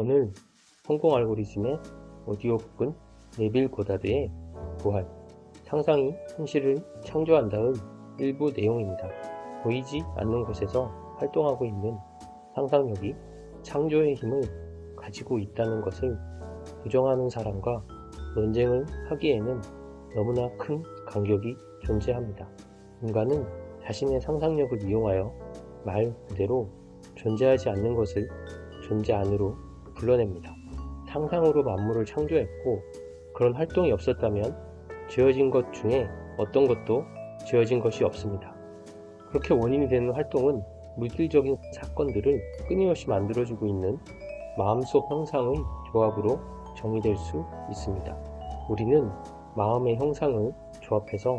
오늘 성공 알고리즘의 오디오 북은 네빌 고다드의 부활, 상상이 현실을 창조한다의 일부 내용입니다. 보이지 않는 곳에서 활동하고 있는 상상력이 창조의 힘을 가지고 있다는 것을 부정하는 사람과 논쟁을 하기에는 너무나 큰 간격이 존재합니다. 인간은 자신의 상상력을 이용하여 말 그대로 존재하지 않는 것을 존재 안으로 불러냅니다. 상상으로 만물을 창조했고 그런 활동이 없었다면 지어진 것 중에 어떤 것도 지어진 것이 없습니다. 그렇게 원인이 되는 활동은 물질적인 사건들을 끊임없이 만들어주고 있는 마음속 형상의 조합으로 정의될 수 있습니다. 우리는 마음의 형상을 조합해서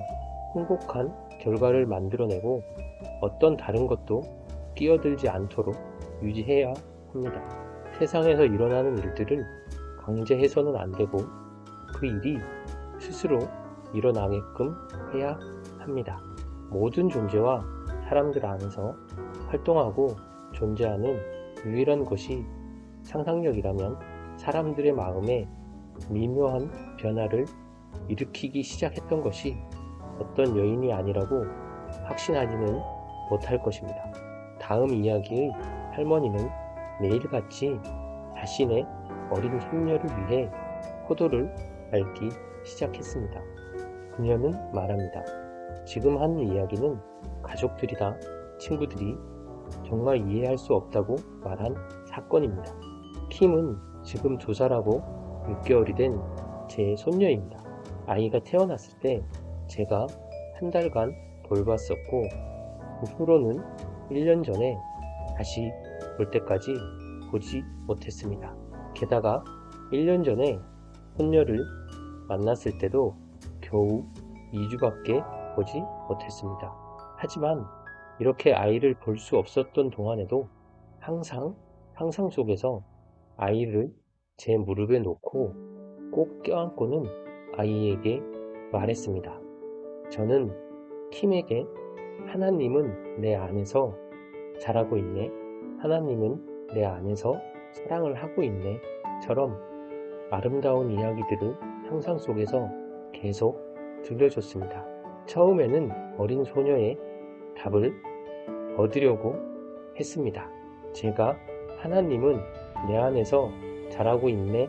행복한 결과를 만들어내고 어떤 다른 것도 끼어들지 않도록 유지해야 합니다. 세상에서 일어나는 일들을 강제해서는 안 되고 그 일이 스스로 일어나게끔 해야 합니다. 모든 존재와 사람들 안에서 활동하고 존재하는 유일한 것이 상상력이라면 사람들의 마음에 미묘한 변화를 일으키기 시작했던 것이 어떤 여인이 아니라고 확신하지는 못할 것입니다. 다음 이야기의 할머니는 매일같이 자신의 어린 손녀를 위해 포도를 밟기 시작했습니다. 그녀는 말합니다. 지금 하는 이야기는 가족들이나 친구들이 정말 이해할 수 없다고 말한 사건입니다. 킴은 지금 두 살하고 6개월이 된 제 손녀입니다. 아이가 태어났을 때 제가 한 달간 돌봤었고 그 후로는 1년 전에 다시 볼 때까지 보지 못했습니다. 게다가 1년 전에 손녀를 만났을 때도 겨우 2주밖에 보지 못했습니다. 하지만 이렇게 아이를 볼 수 없었던 동안에도 항상 상상 속에서 아이를 제 무릎에 놓고 꼭 껴안고는 아이에게 말했습니다. 저는 킴에게 하나님은 내 안에서 자라고 있네. 하나님은 내 안에서 사랑을 하고 있네. 처럼 아름다운 이야기들을 상상 속에서 계속 들려줬습니다. 처음에는 어린 소녀의 답을 얻으려고 했습니다. 제가 하나님은 내 안에서 자라고 있네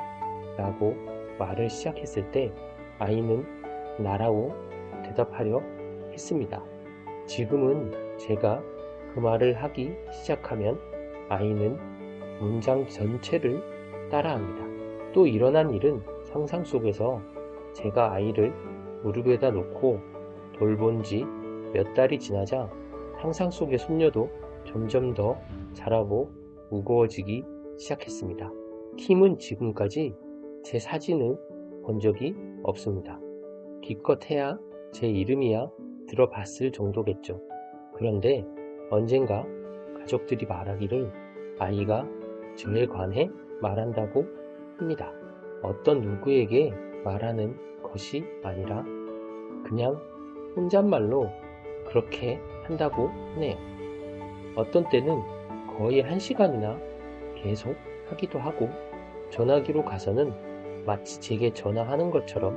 라고 말을 시작했을 때 아이는 나라고 대답하려 했습니다. 지금은 제가 그 말을 하기 시작하면 아이는 문장 전체를 따라합니다. 또 일어난 일은 상상 속에서 제가 아이를 무릎에다 놓고 돌본 지 몇 달이 지나자 상상 속의 손녀도 점점 더 자라고 무거워지기 시작했습니다. 킴은 지금까지 제 사진을 본 적이 없습니다. 기껏 해야 제 이름이야 들어봤을 정도겠죠. 그런데 언젠가 가족들이 말하기를 아이가 저에 관해 말한다고 합니다. 어떤 누구에게 말하는 것이 아니라 그냥 혼잣말로 그렇게 한다고 하네요. 어떤 때는 거의 한 시간이나 계속 하기도 하고 전화기로 가서는 마치 제게 전화하는 것처럼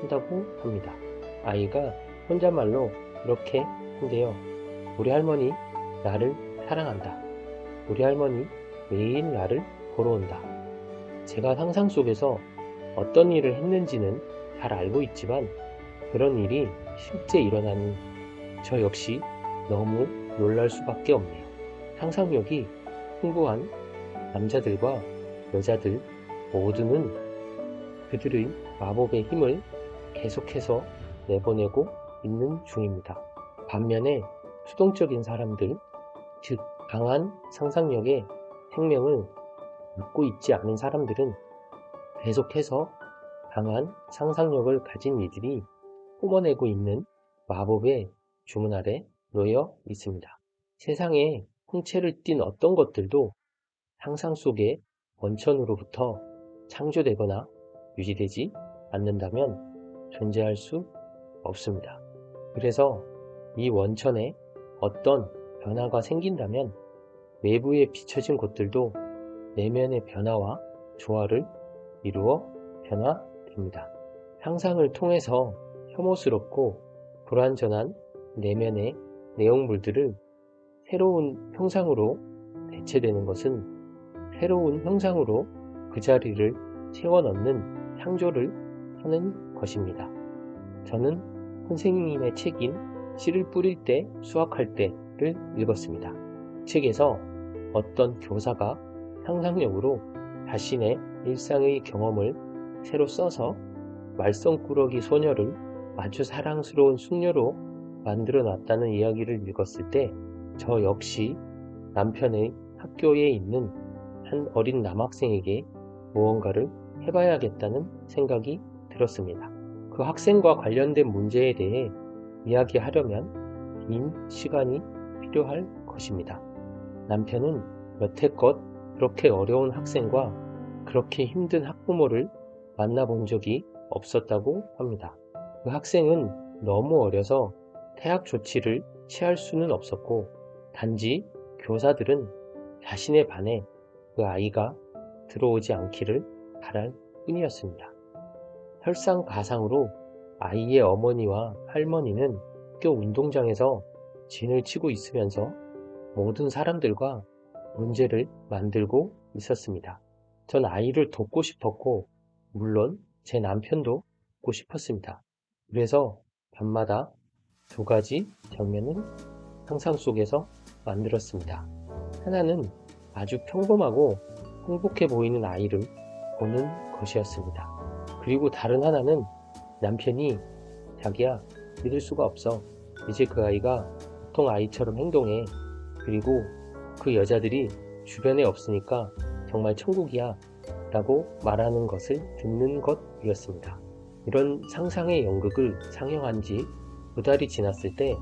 한다고 합니다. 아이가 혼잣말로 이렇게 한대요. 우리 할머니 나를 사랑한다. 우리 할머니 매일 나를 보러 온다. 제가 상상 속에서 어떤 일을 했는지는 잘 알고 있지만 그런 일이 실제 일어나니 저 역시 너무 놀랄 수밖에 없네요. 상상력이 풍부한 남자들과 여자들 모두는 그들의 마법의 힘을 계속해서 내보내고 있는 중입니다. 반면에 수동적인 사람들, 즉 강한 상상력의 생명을 갖고 있지 않은 사람들은 계속해서 강한 상상력을 가진 이들이 뿜어내고 있는 마법의 주문 아래 놓여 있습니다. 세상에 홍채를 띤 어떤 것들도 상상 속의 원천으로부터 창조되거나 유지되지 않는다면 존재할 수 없습니다. 그래서 이 원천에 어떤 변화가 생긴다면 외부에 비춰진 것들도 내면의 변화와 조화를 이루어 변화됩니다. 상상을 통해서 혐오스럽고 불완전한 내면의 내용물들을 새로운 형상으로 대체되는 것은 새로운 형상으로 그 자리를 채워 넣는 창조를 하는 것입니다. 저는 선생님의 책인 씨를 뿌릴 때 수확할 때 를 읽었습니다. 책에서 어떤 교사가 상상력으로 자신의 일상의 경험을 새로 써서 말썽꾸러기 소녀를 아주 사랑스러운 숙녀로 만들어 놨다는 이야기를 읽었을 때 저 역시 남편의 학교에 있는 한 어린 남학생에게 무언가를 해봐야겠다는 생각이 들었습니다. 그 학생과 관련된 문제에 대해 이야기하려면 긴 시간이 필요할 것입니다. 남편은 여태껏 그렇게 어려운 학생과 그렇게 힘든 학부모를 만나본 적이 없었다고 합니다. 그 학생은 너무 어려서 퇴학 조치를 취할 수는 없었고 단지 교사들은 자신의 반에 그 아이가 들어오지 않기를 바랄 뿐이었습니다. 설상가상으로 아이의 어머니와 할머니는 학교 운동장에서 진을 치고 있으면서 모든 사람들과 문제를 만들고 있었습니다. 전 아이를 돕고 싶었고, 물론 제 남편도 돕고 싶었습니다. 그래서 밤마다 두 가지 장면을 상상 속에서 만들었습니다. 하나는 아주 평범하고 행복해 보이는 아이를 보는 것이었습니다. 그리고 다른 하나는 남편이 자기야 믿을 수가 없어. 이제 그 아이가 보통 아이처럼 행동해. 그리고 그 여자들이 주변에 없으니까 정말 천국이야. 라고 말하는 것을 듣는 것이었습니다. 이런 상상의 연극을 상영한 지 두 달이 지났을 때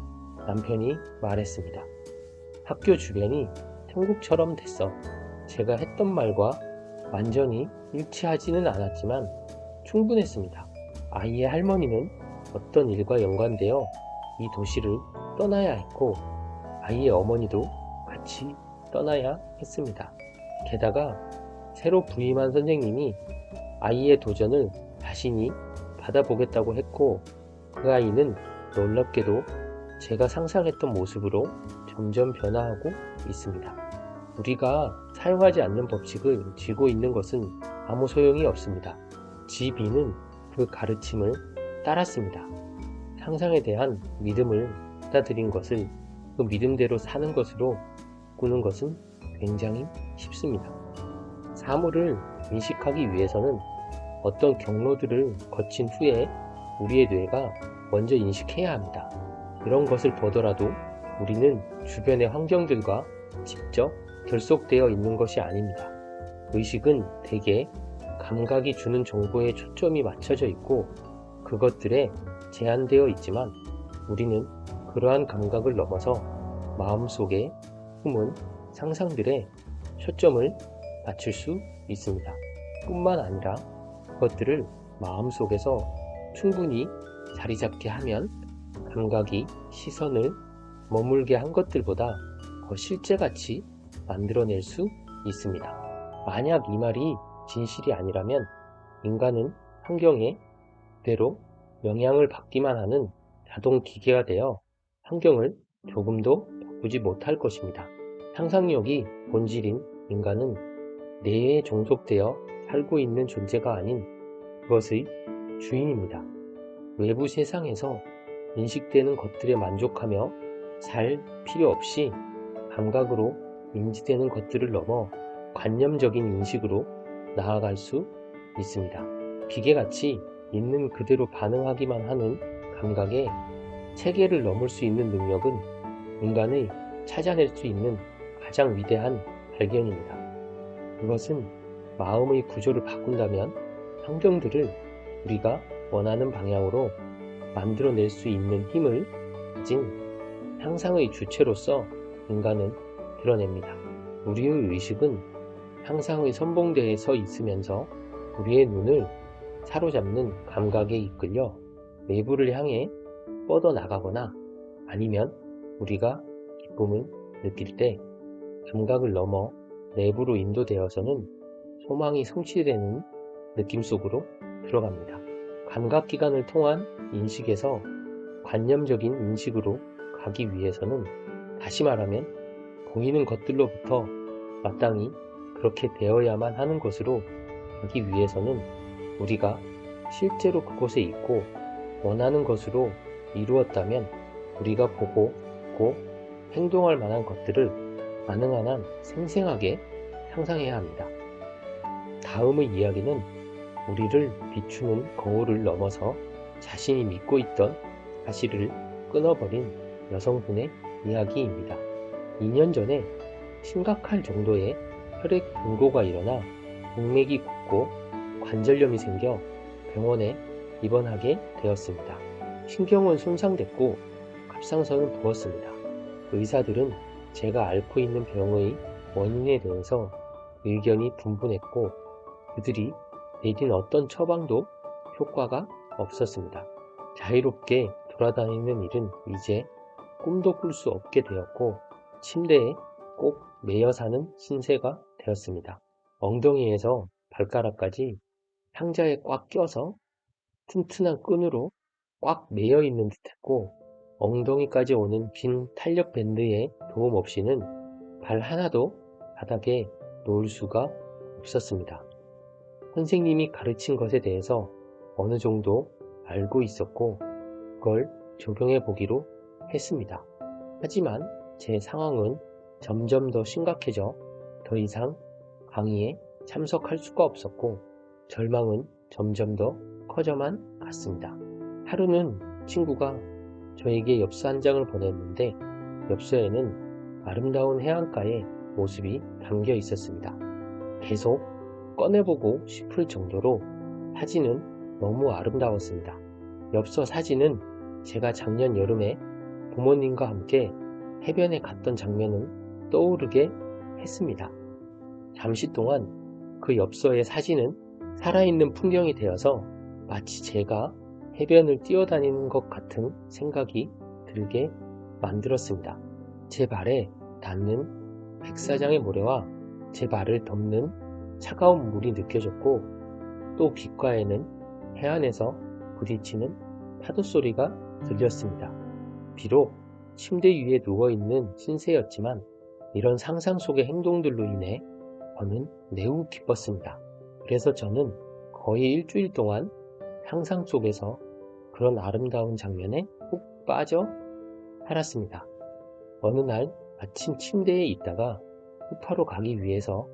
남편이 말했습니다. 학교 주변이 천국처럼 됐어. 제가 했던 말과 완전히 일치하지는 않았지만 충분했습니다. 아이의 할머니는 어떤 일과 연관되어 이 도시를 떠나야 했고 아이의 어머니도 같이 떠나야 했습니다. 게다가 새로 부임한 선생님이 아이의 도전을 자신이 받아보겠다고 했고 그 아이는 놀랍게도 제가 상상했던 모습으로 점점 변화하고 있습니다. 우리가 사용하지 않는 법칙을 쥐고 있는 것은 아무 소용이 없습니다. 지비는 그 가르침을 따랐습니다. 상상에 대한 믿음을 받아들인 것을 그 믿음대로 사는 것으로 꾸는 것은 굉장히 쉽습니다. 사물을 인식하기 위해서는 어떤 경로들을 거친 후에 우리의 뇌가 먼저 인식해야 합니다. 그런 것을 보더라도 우리는 주변의 환경들과 직접 결속되어 있는 것이 아닙니다. 의식은 대개 감각이 주는 정보에 초점이 맞춰져 있고 그것들에 제한되어 있지만 우리는 그러한 감각을 넘어서 마음속에 품은 상상들에 초점을 맞출 수 있습니다. 뿐만 아니라 그것들을 마음속에서 충분히 자리 잡게 하면 감각이 시선을 머물게 한 것들보다 더 실제같이 만들어낼 수 있습니다. 만약 이 말이 진실이 아니라면 인간은 환경에 그대로 영향을 받기만 하는 자동 기계가 되어 환경을 조금도 바꾸지 못할 것입니다. 상상력이 본질인 인간은 뇌에 종속되어 살고 있는 존재가 아닌 그것의 주인입니다. 외부 세상에서 인식되는 것들에 만족하며 살 필요 없이 감각으로 인지되는 것들을 넘어 관념적인 인식으로 나아갈 수 있습니다. 기계같이 있는 그대로 반응하기만 하는 감각에 체계를 넘을 수 있는 능력은 인간의 찾아낼 수 있는 가장 위대한 발견입니다. 그것은 마음의 구조를 바꾼다면 환경들을 우리가 원하는 방향으로 만들어낼 수 있는 힘을 가진 상상의 주체로서 인간은 드러냅니다. 우리의 의식은 상상의 선봉대에 서 있으면서 우리의 눈을 사로잡는 감각에 이끌려 내부를 향해 뻗어 나가거나 아니면 우리가 기쁨을 느낄 때 감각을 넘어 내부로 인도되어서는 소망이 성취되는 느낌 속으로 들어갑니다. 감각기관을 통한 인식에서 관념적인 인식으로 가기 위해서는 다시 말하면 보이는 것들로부터 마땅히 그렇게 되어야만 하는 것으로 가기 위해서는 우리가 실제로 그곳에 있고 원하는 것으로 이루었다면 우리가 보고 듣고 행동할 만한 것들을 가능한 한 생생하게 상상해야 합니다. 다음의 이야기는 우리를 비추는 거울을 넘어서 자신이 믿고 있던 사실을 끊어버린 여성분의 이야기입니다. 2년 전에 심각할 정도의 혈액 분고가 일어나 동맥이 굳고 관절염이 생겨 병원에 입원하게 되었습니다. 신경은 손상됐고 갑상선은 부었습니다. 의사들은 제가 앓고 있는 병의 원인에 대해서 의견이 분분했고 그들이 내린 어떤 처방도 효과가 없었습니다. 자유롭게 돌아다니는 일은 이제 꿈도 꿀 수 없게 되었고 침대에 꼭 매여 사는 신세가 되었습니다. 엉덩이에서 발가락까지 상자에 꽉 껴서 튼튼한 끈으로 꽉 매여 있는 듯했고 엉덩이까지 오는 긴 탄력 밴드의 도움 없이는 발 하나도 바닥에 놓을 수가 없었습니다. 선생님이 가르친 것에 대해서 어느 정도 알고 있었고 그걸 적용해 보기로 했습니다. 하지만 제 상황은 점점 더 심각해져 더 이상 강의에 참석할 수가 없었고 절망은 점점 더 커져만 갔습니다. 하루는 친구가 저에게 엽서 한 장을 보냈는데 엽서에는 아름다운 해안가의 모습이 담겨 있었습니다. 계속 꺼내보고 싶을 정도로 사진은 너무 아름다웠습니다. 엽서 사진은 제가 작년 여름에 부모님과 함께 해변에 갔던 장면을 떠오르게 했습니다. 잠시 동안 그 엽서의 사진은 살아있는 풍경이 되어서 마치 제가 해변을 뛰어다니는 것 같은 생각이 들게 만들었습니다. 제 발에 닿는 백사장의 모래와 제 발을 덮는 차가운 물이 느껴졌고 또 귓가에는 해안에서 부딪히는 파도 소리가 들렸습니다. 비록 침대 위에 누워있는 신세였지만 이런 상상 속의 행동들로 인해 저는 매우 기뻤습니다. 그래서 저는 거의 일주일 동안 상상 속에서 그런 아름다운 장면에 푹 빠져 살았습니다. 어느 날 마침 침대에 있다가 소파로 가기 위해서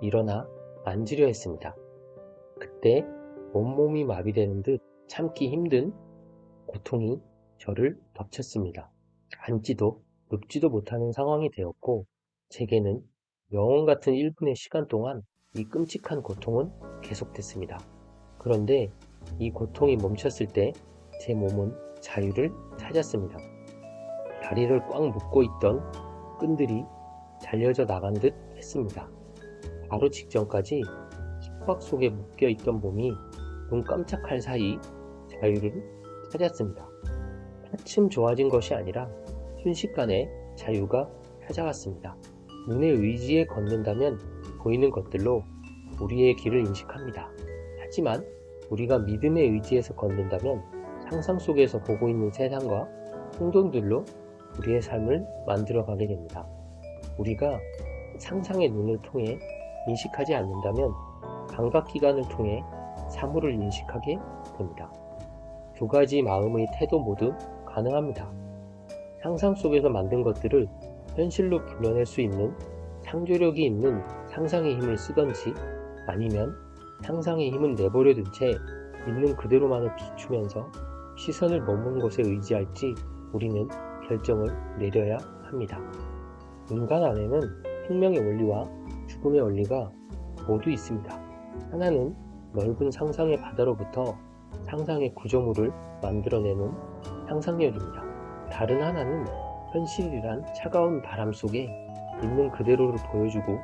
일어나 앉으려 했습니다. 그때 온몸이 마비되는 듯 참기 힘든 고통이 저를 덮쳤습니다. 앉지도 눕지도 못하는 상황이 되었고 제게는 영원 같은 1분의 시간 동안 이 끔찍한 고통은 계속됐습니다. 그런데 이 고통이 멈췄을 때 제 몸은 자유를 찾았습니다. 다리를 꽉 묶고 있던 끈들이 잘려져 나간 듯 했습니다. 바로 직전까지 숙박 속에 묶여 있던 몸이 눈 깜짝할 사이 자유를 찾았습니다. 차츰 좋아진 것이 아니라 순식간에 자유가 찾아왔습니다. 눈의 의지에 걷는다면 보이는 것들로 우리의 길을 인식합니다. 하지만 우리가 믿음의 의지에서 걷는다면 상상 속에서 보고 있는 세상과 행동들로 우리의 삶을 만들어 가게 됩니다. 우리가 상상의 눈을 통해 인식하지 않는다면 감각기관을 통해 사물을 인식하게 됩니다. 두 가지 마음의 태도 모두 가능합니다. 상상 속에서 만든 것들을 현실로 불러낼 수 있는 창조력이 있는 상상의 힘을 쓰던지 아니면 상상의 힘은 내버려 둔 채 있는 그대로만을 비추면서 시선을 머문 곳에 의지할지 우리는 결정을 내려야 합니다. 인간 안에는 생명의 원리와 죽음의 원리가 모두 있습니다. 하나는 넓은 상상의 바다로부터 상상의 구조물을 만들어내는 상상력입니다. 다른 하나는 현실이란 차가운 바람 속에 있는 그대로를 보여주고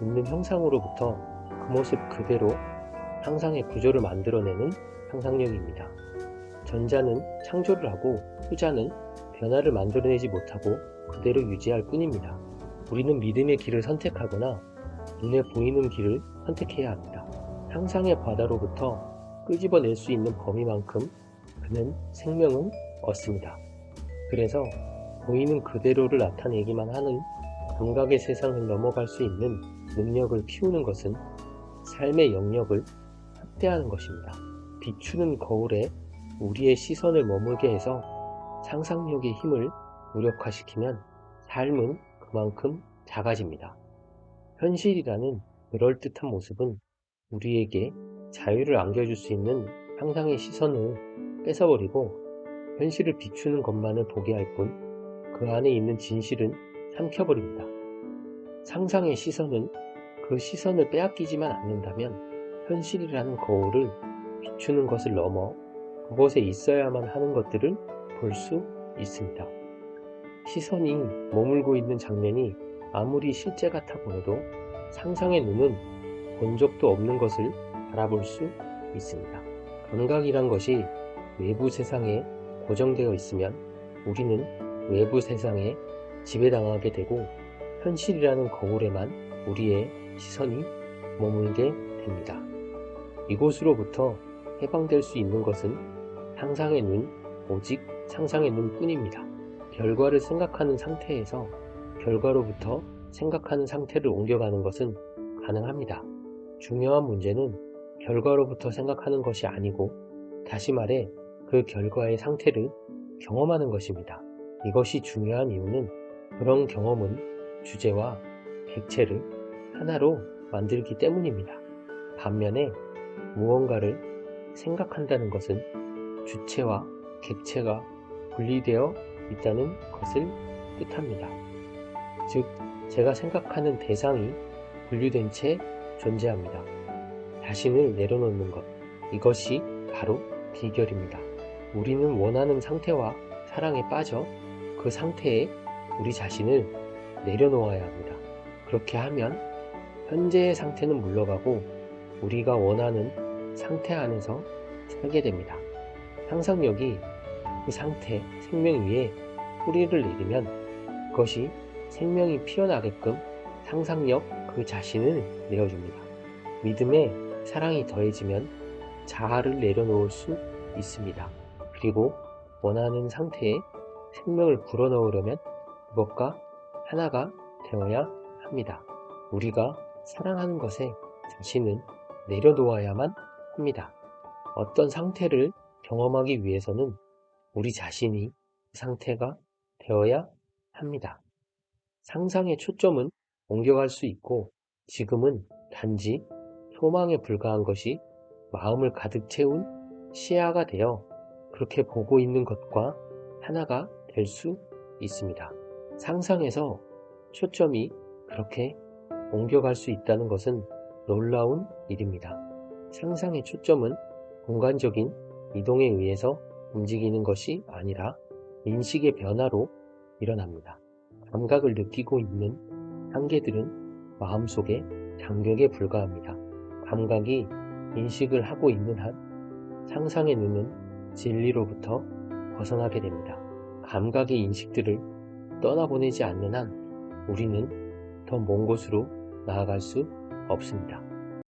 있는 형상으로부터 그 모습 그대로 상상의 구조를 만들어내는 상상력입니다. 전자는 창조를 하고 후자는 변화를 만들어내지 못하고 그대로 유지할 뿐입니다. 우리는 믿음의 길을 선택하거나 눈에 보이는 길을 선택해야 합니다. 상상의 바다로부터 끄집어낼 수 있는 범위만큼 그는 생명은 얻습니다. 그래서 보이는 그대로를 나타내기만 하는 감각의 세상을 넘어갈 수 있는 능력을 키우는 것은 삶의 영역을 확대하는 것입니다. 비추는 거울에 우리의 시선을 머물게 해서 상상력의 힘을 무력화시키면 삶은 그만큼 작아집니다. 현실이라는 그럴듯한 모습은 우리에게 자유를 안겨줄 수 있는 상상의 시선을 뺏어버리고 현실을 비추는 것만을 보게 할 뿐 그 안에 있는 진실은 삼켜버립니다. 상상의 시선은 그 시선을 빼앗기지만 않는다면 현실이라는 거울을 비추는 것을 넘어 그곳에 있어야만 하는 것들을 볼 수 있습니다. 시선이 머물고 있는 장면이 아무리 실제 같아 보여도 상상의 눈은 본 적도 없는 것을 바라볼 수 있습니다. 감각이란 것이 외부 세상에 고정되어 있으면 우리는 외부 세상에 지배당하게 되고 현실이라는 거울에만 우리의 시선이 머물게 됩니다. 이곳으로부터 해방될 수 있는 것은 상상의 눈, 오직 상상의 눈 뿐입니다. 결과를 생각하는 상태에서 결과로부터 생각하는 상태를 옮겨가는 것은 가능합니다. 중요한 문제는 결과로부터 생각하는 것이 아니고 다시 말해 그 결과의 상태를 경험하는 것입니다. 이것이 중요한 이유는 그런 경험은 주제와 객체를 하나로 만들기 때문입니다. 반면에 무언가를 생각한다는 것은 주체와 객체가 분리되어 있다는 것을 뜻합니다. 즉, 제가 생각하는 대상이 분류된 채 존재합니다. 자신을 내려놓는 것. 이것이 바로 비결입니다. 우리는 원하는 상태와 사랑에 빠져 그 상태에 우리 자신을 내려놓아야 합니다. 그렇게 하면 현재의 상태는 물러가고 우리가 원하는 상태 안에서 살게 됩니다. 상상력이 그 상태, 생명 위에 뿌리를 내리면 그것이 생명이 피어나게끔 상상력 그 자신을 내어줍니다. 믿음에 사랑이 더해지면 자아를 내려놓을 수 있습니다. 그리고 원하는 상태에 생명을 불어넣으려면 그것과 하나가 되어야 합니다. 우리가 사랑하는 것에 자신은 내려놓아야만 합니다. 어떤 상태를 경험하기 위해서는 우리 자신이 그 상태가 되어야 합니다. 상상의 초점은 옮겨갈 수 있고 지금은 단지 소망에 불과한 것이 마음을 가득 채운 시야가 되어 그렇게 보고 있는 것과 하나가 될 수 있습니다. 상상에서 초점이 그렇게 옮겨갈 수 있다는 것은 놀라운 일입니다. 상상의 초점은 공간적인 이동에 의해서 움직이는 것이 아니라 인식의 변화로 일어납니다. 감각을 느끼고 있는 한계들은 마음속의 장벽에 불과합니다. 감각이 인식을 하고 있는 한 상상의 눈은 진리로부터 벗어나게 됩니다. 감각의 인식들을 떠나보내지 않는 한 우리는 더 먼 곳으로 나아갈 수 없습니다.